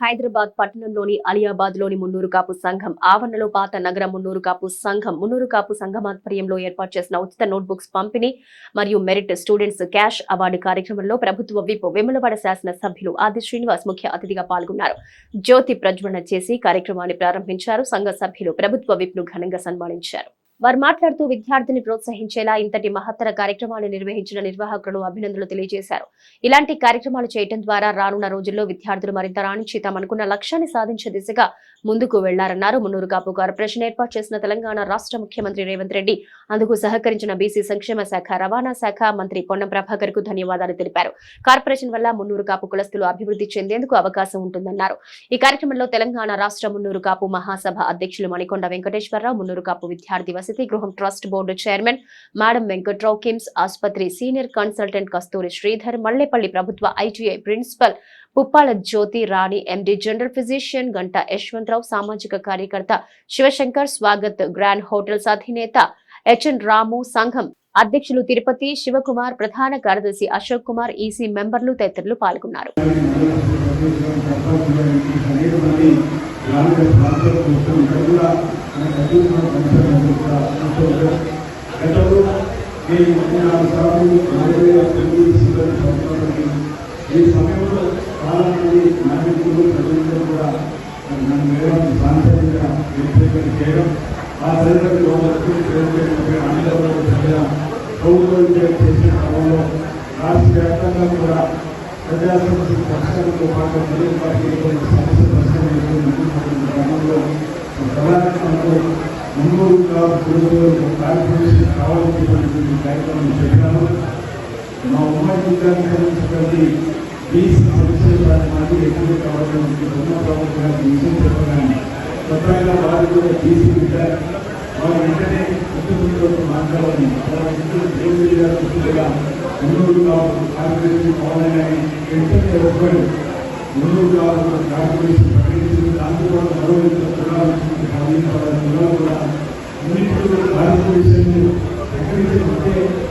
హైదరాబాద్ పట్టణంలోని అలియాబాద్లోని మున్నూరు కాపు సంఘం ఆవరణలో పాత నగర మున్నూరు కాపు సంఘం మున్నూరు కాపు సంఘం ఆధ్వర్యంలో ఏర్పాటు చేసిన ఉచిత నోట్బుక్స్ పంపిణీ మరియు మెరిట్ స్టూడెంట్స్ క్యాష్ అవార్డు కార్యక్రమంలో ప్రభుత్వ విప్ వెములవాడ శాసన సభ్యులు ఆది శ్రీనివాస్ ముఖ్య అతిథిగా పాల్గొన్నారు. జ్యోతి ప్రజ్వలన చేసి కార్యక్రమాన్ని ప్రారంభించారు. సంఘ సభ్యులు ప్రభుత్వ విప్ను ఘనంగా సన్మానించారు. వారు మాట్లాడుతూ విద్యార్థిని ప్రోత్సహించేలా ఇంతటి మహత్తర కార్యక్రమాన్ని నిర్వహించిన నిర్వాహకులను అభినందనలు తెలియజేశారు. ఇలాంటి కార్యక్రమాలు చేయడం ద్వారా రానున్న రోజుల్లో విద్యార్థులు మరింత రాణించి తమనుకున్న లక్ష్యాన్ని సాధించే దిశగా ముందుకు వెళ్ళారన్నారు. మున్నూరు కాపు కార్పొరేషన్ ఏర్పాటు చేసిన తెలంగాణ రాష్ట్ర ముఖ్యమంత్రి రేవంత్ రెడ్డి అందుకు సహకరించిన బీసీ సంక్షేమ శాఖ రవాణా శాఖ మంత్రి పొన్నం ప్రభాకర్కు ధన్యవాదాలు తెలిపారు. కార్పొరేషన్ వల్ల మున్నూరు కాపు కులస్తులు అభివృద్ధి చెందేందుకు అవకాశం ఉంటుందన్నారు. ఈ కార్యక్రమంలో తెలంగాణ రాష్ట్ర మున్నూరు కాపు మహాసభ అధ్యక్షులు మణికొండ వెంకటేశ్వరరావు మున్నూరు కాపు విద్యార్థి వసతి గృహం trust board chairman madam Venkatrao KIMS ఆసుపత్రి సీనియర్ కన్సల్టెంట్ కస్తూరి శ్రీధర్ మల్లేపల్లి ప్రభుత్వ ITI principal Puppala Jyothi Rani MD general physician Ganta Yashwantrao సామాజిక కార్యకర్త శివశంకర్ స్వాగత్ గ్రాండ్ హోటల్స్ అధినేత హెచ్ఎన్ రాము సంఘం అధ్యక్షులు తిరుపతి శివకుమార్ ప్రధాన కార్యదర్శి అశోక్ కుమార్ ఈసీ మెంబర్లు తదితరులు పాల్గొన్నారు. అనేక మంది గ్రామీణ ప్రాంతాల కోసం కూడా మన చదువుకున్న పంచాయతీ గతంలో నేను ముప్పై నాలుగు సార్లు రెండు వేల తొమ్మిది సిబ్బంది సంవత్సరాలకి ఈ సమయంలో చాలా నాయకులు ప్రజలందరూ కూడా నన్ను మేడం సాంకేతిక వ్యతిరేకత చేయడం ఆ తల్లిదండ్రులు ప్రజల ప్రభుత్వం చేసిన క్రమంలో రాష్ట్ర వ్యాప్తంగా కూడా ప్రజా పరిష్కారంతో పాటు పార్టీ సమస్య పరిష్కరించిన క్రమంలో మున్నూరు కుటుంబంలో కార్పొరేషన్ కావాలనేటువంటి కార్యక్రమం చెప్పినాను మా ఉమ్మడి విద్యార్థి బీసీ సంక్షేమ మాది ఎక్కువ కావాలని ఉన్న ప్రభుత్వం విషయం చెప్పగానే వారు కూడా బీసీ వారు వెంటనే కుటుంబంలో మాట్లాడాలని వాళ్ళ కార్పొరేషన్ కావాలని వెంటనే ఒక్కడు ముందు కార్పొరేషన్ ప్రకటించింది. దాంతో మరో కులాలు కులాలు భారతదేశాన్ని ప్రకటించే